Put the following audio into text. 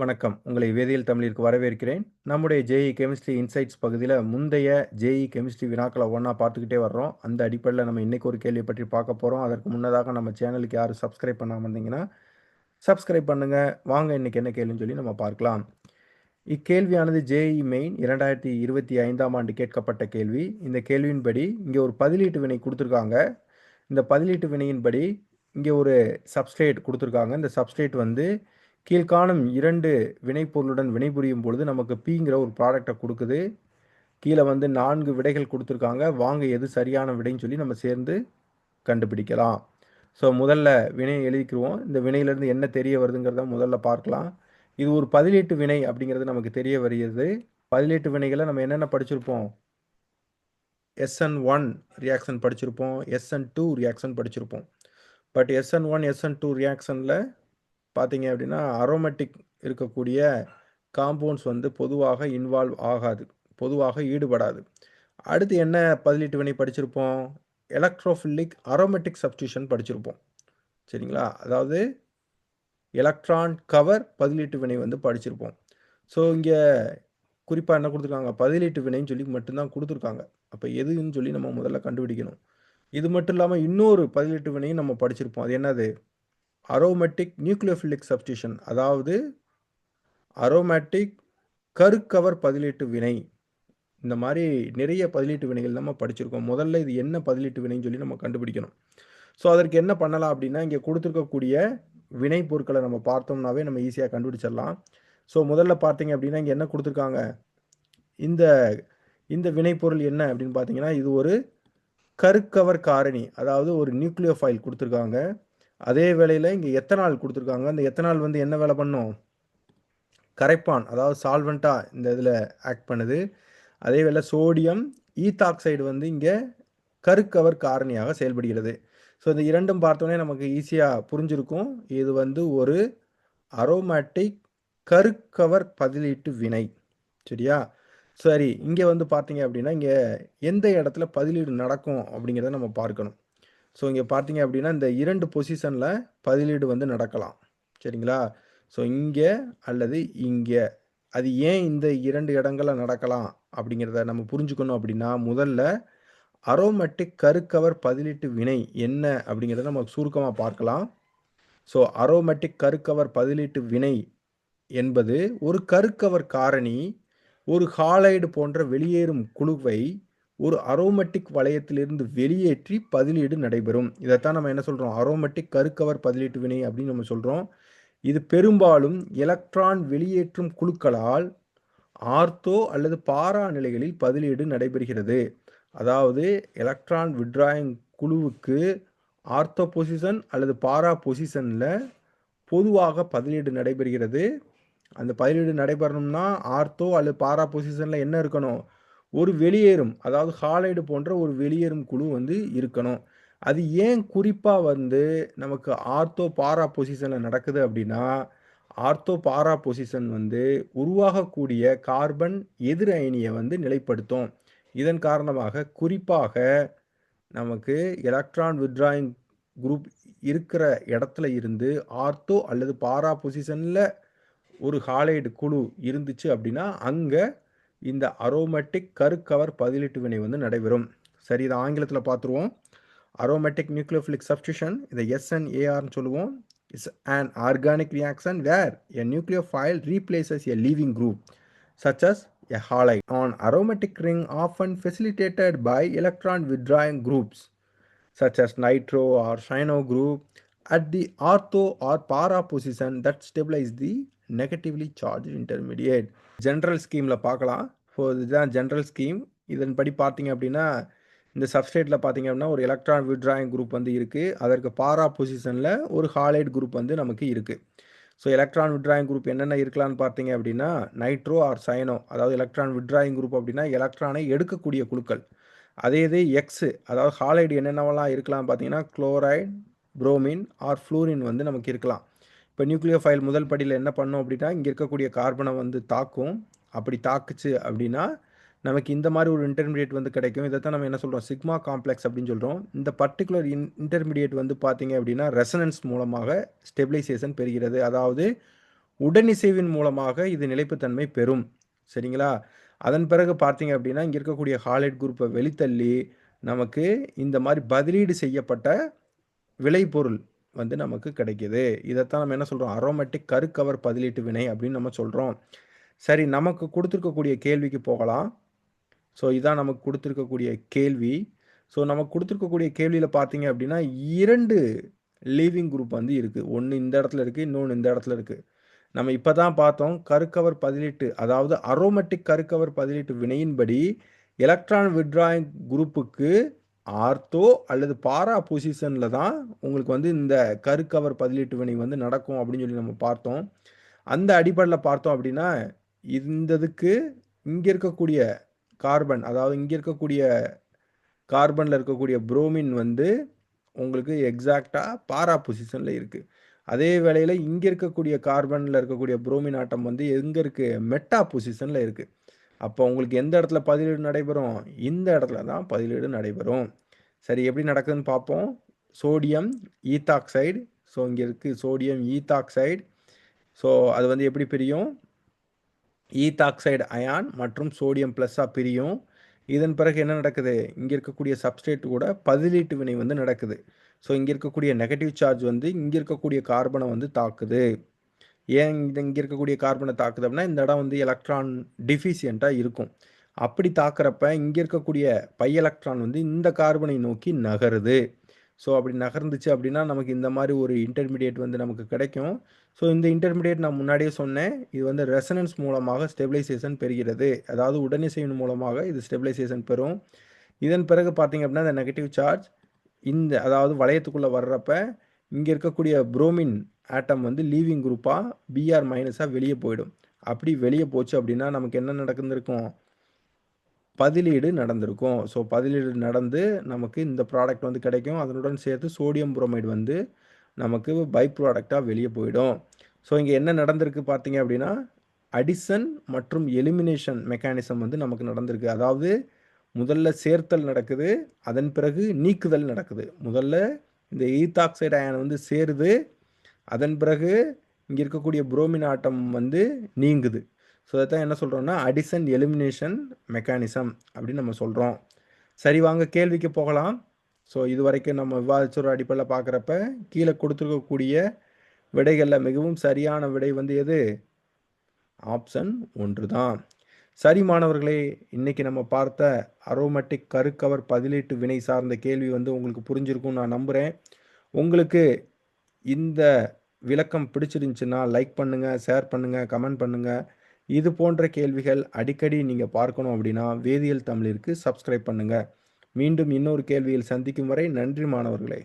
வணக்கம். உங்களை வேதியியல் தமிழிற்கு வரவேற்கிறேன். நம்முடைய ஜேஇ கெமிஸ்ட்ரி இன்சைட்ஸ் பகுதியில் முந்தைய ஜேஇ கெமிஸ்ட்ரி வினாக்களை ஒன்றா பார்த்துக்கிட்டே வர்றோம். அந்த அடிப்படையில் நம்ம இன்றைக்கு ஒரு கேள்வியை பற்றி பார்க்க போகிறோம் அதற்கு முன்னதாக நம்ம சேனலுக்கு யாரும் சப்ஸ்கிரைப் பண்ணாமல் இருந்தீங்கன்னா சப்ஸ்கிரைப் பண்ணுங்கள் வாங்க இன்றைக்கி என்ன கேள்வின்னு சொல்லி நம்ம பார்க்கலாம். இக்கேள்வியானது ஜேஇ மெயின் இரண்டாயிரத்தி இருபத்தி ஐந்தாம் ஆண்டு கேட்கப்பட்ட கேள்வி. இந்த கேள்வியின்படி இங்கே ஒரு பதிலீட்டு வினை கொடுத்துருக்காங்க. இந்த பதிலீட்டு வினையின்படி இங்கே ஒரு சப்ஸ்ட்ரேட் கொடுத்துருக்காங்க. இந்த சப்ஸ்ட்ரேட் வந்து கீழ்காணும் இரண்டு வினைப்பொருளுடன் வினைபுரியும் பொழுது நமக்கு பிங்கிற ஒரு ப்ராடக்டை கொடுக்குது. கீழே வந்து நான்கு விடைகள் கொடுத்துருக்காங்க. வாங்க எது சரியான விடைன்னு சொல்லி நம்ம சேர்ந்து கண்டுபிடிக்கலாம். ஸோ முதல்ல வினையை எழுதிக்கிருவோம். இந்த வினையிலேருந்து என்ன தெரிய வருதுங்கிறத முதல்ல பார்க்கலாம். இது ஒரு பதிலீட்டு வினை அப்படிங்கிறது நமக்கு தெரிய வருகிறது. பதிலீட்டு வினைகளை நம்ம என்னென்ன படிச்சிருப்போம்? எஸ்என் ஒன் ரியாக்ஷன் படிச்சிருப்போம். எஸ்என் டூ ரியாக்ஷன் படிச்சிருப்போம். But SN one SN two ரியாக்ஷனில் பார்த்தீங்க அப்படின்னா அரோமேட்டிக் இருக்கக்கூடிய காம்பவுண்ட்ஸ் வந்து பொதுவாக இன்வால்வ் ஆகாது. பொதுவாக ஈடுபடாது. அடுத்து என்ன பதிலீட்டு வினை படிச்சிருப்போம்? எலக்ட்ரோஃபில்லிக் அரோமேட்டிக் சப்ஸ்டியூஷன் படிச்சிருப்போம். சரிங்களா? அதாவது எலக்ட்ரான் கவர் பதிலீட்டு வினை வந்து படிச்சிருப்போம். ஸோ இங்கே குறிப்பாக என்ன கொடுத்துருக்காங்க? பதிலீட்டு வினைன்னு சொல்லி மட்டும்தான் கொடுத்துருக்காங்க. அப்போ எதுன்னு சொல்லி நம்ம முதல்ல கண்டுபிடிக்கணும். இது மட்டும் இல்லாமல் இன்னொரு பதிலீட்டு வினையும் நம்ம படிச்சிருப்போம். அது என்னது? அரோமேட்டிக் நியூக்ளியோஃபிலிக் சப்ஸ்டியூஷன் அதாவது அரோமேட்டிக் கருக்கவர் பதிலீட்டு வினை. இந்த மாதிரி நிறைய பதிலீட்டு வினைகள் நம்ம படிச்சிருக்கோம். முதல்ல இது என்ன பதிலீட்டு வினைன்னு சொல்லி நம்ம கண்டுபிடிக்கணும். ஸோ அதற்கு என்ன பண்ணலாம் அப்படின்னா இங்கே கொடுத்துருக்கக்கூடிய வினை பொருட்களை நம்ம பார்த்தோம்னாவே நம்ம ஈஸியாக கண்டுபிடிச்சிடலாம். ஸோ முதல்ல பார்த்தீங்க அப்படின்னா இங்கே என்ன கொடுத்துருக்காங்க? இந்த இந்த வினைப்பொருள் என்ன அப்படின்னு பார்த்தீங்கன்னா இது ஒரு கருக்கவர் காரணி அதாவது ஒரு நியூக்ளியோ ஃபைல் கொடுத்துருக்காங்க. அதே வேளையில் இங்கே எத்தனால் கொடுத்துருக்காங்க. அந்த எத்தனால் வந்து என்ன வேலை பண்ணும்? கரைப்பான் அதாவது சால்வெண்ட்டாக இந்த இதில் ஆக்ட் பண்ணுது. அதே வேளை சோடியம் ஈத்தாக்சைடு வந்து இங்கே கருக்கவர் காரணியாக செயல்படுகிறது. ஸோ இந்த இரண்டும் பார்த்தோன்னே நமக்கு ஈஸியாக புரிஞ்சிருக்கும். இது வந்து ஒரு அரோமேட்டிக் கருக்கவர் பதிலீட்டு வினை. சரியா? சரி இங்கே வந்து பார்த்தீங்க அப்படின்னா இங்கே எந்த இடத்துல பதிலீடு நடக்கும் அப்படிங்கிறத நம்ம பார்க்கணும். ஸோ இங்கே பார்த்தீங்க அப்படின்னா இந்த இரண்டு பொசிஷனில் பதிலீடு வந்து நடக்கலாம். சரிங்களா? ஸோ இங்கே அல்லது இங்கே. அது ஏன் இந்த இரண்டு இடங்களில் நடக்கலாம் அப்படிங்கிறத நம்ம புரிஞ்சுக்கணும் அப்படின்னா முதல்ல அரோமேட்டிக் கருக்கவர் பதிலீட்டு வினை என்ன அப்படிங்கிறத நம்ம சுருக்கமாக பார்க்கலாம். ஸோ அரோமேட்டிக் கருக்கவர் பதிலீட்டு வினை என்பது ஒரு கருக்கவர் காரணி ஒரு ஹாலைடு போன்ற வெளியேறும் குழுவை ஒரு அரோமெட்டிக் வளையத்திலிருந்து வெளியேற்றி பதிலீடு நடைபெறும். இதைத்தான் நம்ம என்ன சொல்கிறோம் அரோமெட்டிக் கருக்கவர் பதிலீட்டு வினை அப்படின்னு நம்ம சொல்கிறோம் இது பெரும்பாலும் எலக்ட்ரான் வெளியேற்றும் குழுக்களால் ஆர்த்தோ அல்லது பாரா நிலைகளில் பதிலீடு நடைபெறுகிறது. அதாவது எலக்ட்ரான் விட்ராயிங் குழுவுக்கு ஆர்த்தோ பொசிஷன் அல்லது பாரா பொசிஷனில் பொதுவாக பதிலீடு நடைபெறுகிறது. அந்த பதிலீடு நடைபெறணும்னா ஆர்த்தோ அல்லது பாரா பொசிஷனில் என்ன இருக்கணும்? ஒரு வெளியேறும். அதாவது ஹாலைடு போன்ற ஒரு வெளியேறும் குழு வந்து இருக்கணும். அது ஏன் குறிப்பாக வந்து நமக்கு ஆர்த்தோ பாரா பொசிஷனில் நடக்குது அப்படின்னா ஆர்த்தோ பாரா பொசிஷன் வந்து உருவாகக்கூடிய கார்பன் எதிர் அயனியை வந்து நிலைப்படுத்தும். இதன் காரணமாக குறிப்பாக நமக்கு எலக்ட்ரான் வித்ராயிங் குரூப் இருக்கிற இடத்துல இருந்து ஆர்த்தோ அல்லது பாரா பொசிஷனில் ஒரு ஹாலைடு குழு இருந்துச்சு அப்படின்னா அங்கே இந்த அரோமேட்டிக் கருக்கவர் பதிலீட்டு வினை வந்து நடைபெறும் சரி இதை ஆங்கிலத்தில் பார்த்துருவோம் அரோமேட்டிக் நியூக்ளியோஃபிலிக் சப்ஸ்டியூஷன் இதை எஸ்என்ஏஆர்னு சொல்லுவோம் it's an organic reaction where a nucleophile replaces a leaving group such as a halide on aromatic ring often facilitated by electron withdrawing groups such as nitro or cyano group at the ortho or para position that stabilize the negatively charged intermediate general ஸ்கீமில் பார்க்கலாம். So இதுதான் general scheme இதன்படி பார்த்தீங்க அப்படின்னா இந்த சப்ஸ்டேட்டில் பார்த்தீங்க அப்படின்னா ஒரு எலக்ட்ரான் விட்ராயிங் குரூப் வந்து இருக்குது அதற்கு பாரா பொசிஷனில் ஒரு ஹாலைட் குரூப் வந்து நமக்கு இருக்குது ஸோ எலக்ட்ரான் விட்ராயிங் குரூப் என்னென்ன இருக்கலாம்னு பார்த்தீங்க அப்படின்னா நைட்ரோ ஆர் சைனோ அதாவது எலக்ட்ரான் விட்ராயிங் குரூப் அப்படின்னா எலக்ட்ரானை எடுக்கக்கூடிய குழுக்கள். அதே இது எக்ஸு அதாவது ஹாலைடு என்னென்னவெல்லாம் இருக்கலாம் பார்த்தீங்கன்னா குளோரைட் புரோமின் ஆர் ஃப்ளூரின் வந்து நமக்கு இருக்கலாம். இப்போ நியூக்ளியோ ஃபைல் முதல் படியில் என்ன பண்ணோம் அப்படின்னா இங்கே இருக்கக்கூடிய கார்பனை வந்து தாக்கும். அப்படி தாக்குச்சு அப்படின்னா நமக்கு இந்த மாதிரி ஒரு இன்டர்மீடியட் வந்து கிடைக்கும். இதை தான் நம்ம என்ன சொல்கிறோம் சிக்மா காம்ப்ளெக்ஸ் அப்படின்னு சொல்கிறோம் இந்த பர்டிகுலர் இன் இன்டர்மீடியேட் வந்து பார்த்தீங்க அப்படின்னா ரெசனன்ஸ் மூலமாக ஸ்டெபிலைசேஷன் பெறுகிறது. அதாவது உடனிசைவின் மூலமாக இது நிலைப்புத்தன்மை பெறும். சரிங்களா? அதன் பிறகு பார்த்தீங்க அப்படின்னா இங்கே இருக்கக்கூடிய ஹாலைட் குரூப்பை வெளித்தள்ளி நமக்கு இந்த மாதிரி பதிலீடு செய்யப்பட்ட விளைபொருள் வந்து நமக்கு கிடைக்கிது. இதைத்தான் நம்ம என்ன சொல்கிறோம் அரோமேட்டிக் கருக்கவர் பதிலீட்டு வினை அப்படின்னு நம்ம சொல்கிறோம் சரி நமக்கு கொடுத்துருக்கக்கூடிய கேள்விக்கு போகலாம். ஸோ இதான் நமக்கு கொடுத்துருக்கக்கூடிய கேள்வி. ஸோ நமக்கு கொடுத்துருக்கக்கூடிய கேள்வியில் பார்த்தீங்க அப்படின்னா இரண்டு லீவிங் குரூப் வந்து இருக்குது ஒன்று இந்த இடத்துல இருக்குது இன்னொன்று இந்த இடத்துல இருக்குது நம்ம இப்போ தான் பார்த்தோம் கருக்கவர் பதிலீட்டு அதாவது அரோமெட்டிக் கருக்கவர் பதிலீட்டு வினையின்படி எலக்ட்ரான் விட்ராயிங் குரூப்புக்கு ஆர்த்தோ அல்லது பாரா பொசிஷனில் தான் உங்களுக்கு வந்து இந்த கருக்கவர் பதிலீட்டு வினை வந்து நடக்கும் அப்படின்னு சொல்லி நம்ம பார்த்தோம். அந்த அடிப்படையில் பார்த்தோம் அப்படின்னா இந்த இதுக்கு இங்கே இருக்கக்கூடிய கார்பன் அதாவது இங்கே இருக்கக்கூடிய கார்பனில் இருக்கக்கூடிய புரோமின் வந்து உங்களுக்கு எக்ஸாக்டாக பாரா பொசிஷனில் இருக்குது அதே வேளையில் இங்கே இருக்கக்கூடிய கார்பனில் இருக்கக்கூடிய புரோமின் ஆட்டம் வந்து எங்கே இருக்குது மெட்டா பொசிஷனில் இருக்குது அப்போ உங்களுக்கு எந்த இடத்துல பதிலீடு நடைபெறும்? இந்த இடத்துல தான் பதிலீடு நடைபெறும். சரி எப்படி நடக்குதுன்னு பார்ப்போம். சோடியம் ஈத்தாக்சைடு ஸோ இங்கே இருக்குது சோடியம் ஈத்தாக்சைடு ஸோ அது வந்து எப்படி பிரியும்? ஈத்தாக்சைடு அயான் மற்றும் சோடியம் ப்ளஸ்ஸாக பிரியும். இதன் பிறகு என்ன நடக்குது? இங்கே இருக்கக்கூடிய சப்ஸ்டேட் கூட பதிலீட்டு வினை வந்து நடக்குது. ஸோ இங்கே இருக்கக்கூடிய நெகட்டிவ் சார்ஜ் வந்து இங்கே இருக்கக்கூடிய கார்பனை வந்து தாக்குது. ஏன் இது இங்கே இருக்கக்கூடிய கார்பனை தாக்குது அப்படின்னா இந்த இடம் வந்து எலக்ட்ரான் டிஃபிஷியண்ட்டாக இருக்கும். அப்படி தாக்குறப்ப இங்கே இருக்கக்கூடிய பை எலக்ட்ரான் வந்து இந்த கார்பனை நோக்கி நகருது. ஸோ அப்படி நகர்ந்துச்சு அப்படின்னா நமக்கு இந்த மாதிரி ஒரு இன்டர்மீடியேட் வந்து நமக்கு கிடைக்கும். ஸோ இந்த இன்டர்மீடியேட் நான் முன்னாடியே சொன்னேன். இது வந்து ரெசனன்ஸ் மூலமாக ஸ்டெபிலைசேஷன் பெறுகிறது. அதாவது உடனிசைவின் மூலமாக இது ஸ்டெபிலைசேஷன் பெறும். இதன் பிறகு பார்த்தீங்க அப்படின்னா இந்த நெகட்டிவ் சார்ஜ் இந்த அதாவது வளையத்துக்குள்ளே வர்றப்ப இங்கே இருக்கக்கூடிய புரோமின் ஆட்டம் வந்து லீவிங் குரூப்பாக பிஆர் மைனஸாக வெளியே போயிடும். அப்படி வெளியே போச்சு அப்படின்னா நமக்கு என்ன நடக்குந்திருக்கும் பதிலீடு நடந்திருக்கும். ஸோ பதிலீடு நடந்து நமக்கு இந்த ப்ராடக்ட் வந்து கிடைக்கும். அதனுடன் சேர்த்து சோடியம் புரோமைடு வந்து நமக்கு பை ப்ராடக்டாக வெளியே போயிடும். ஸோ இங்கே என்ன நடந்திருக்கு பார்த்தீங்க அப்படின்னா அடிசன் மற்றும் எலிமினேஷன் மெக்கானிசம் வந்து நமக்கு நடந்திருக்கு. அதாவது முதல்ல சேர்த்தல் நடக்குது அதன் பிறகு நீக்குதல் நடக்குது. முதல்ல இந்த ஈத்தாக்சைடு அயன் வந்து சேருது அதன் பிறகு இங்கே இருக்கக்கூடிய புரோமின் ஆட்டம் வந்து நீங்குது. ஸோ அதான் என்ன சொல்கிறோம்னா அடிசன் எலிமினேஷன் மெக்கானிசம் அப்படின்னு நம்ம சொல்கிறோம் சரி வாங்க கேள்விக்கு போகலாம். ஸோ இது வரைக்கும் நம்ம விவாதிச்சொரு அடிப்படையில் பார்க்குறப்ப கீழே கொடுத்துருக்கக்கூடிய விடைகளில் மிகவும் சரியான விடை வந்து எது? ஆப்ஷன் ஒன்று தான் சரி மாணவர்களே இன்னைக்கு நம்ம பார்த்த அரோமேட்டிக் கருக்கவர் பதிலீட்டு வினை சார்ந்த கேள்வி வந்து உங்களுக்கு புரிஞ்சிருக்கும்னு நான் நம்புகிறேன் உங்களுக்கு இந்த விளக்கம் பிடிச்சிருந்துச்சுன்னா லைக் பண்ணுங்கள் ஷேர் பண்ணுங்கள் கமெண்ட் பண்ணுங்கள் இது போன்ற கேள்விகள் அடிக்கடி நீங்கள் பார்க்கணும் அப்படின்னா வேதியியல் தமிழிற்கு சப்ஸ்கிரைப் பண்ணுங்கள் மீண்டும் இன்னொரு கேள்வியில் சந்திக்கும் வரை நன்றி மாணவர்களே.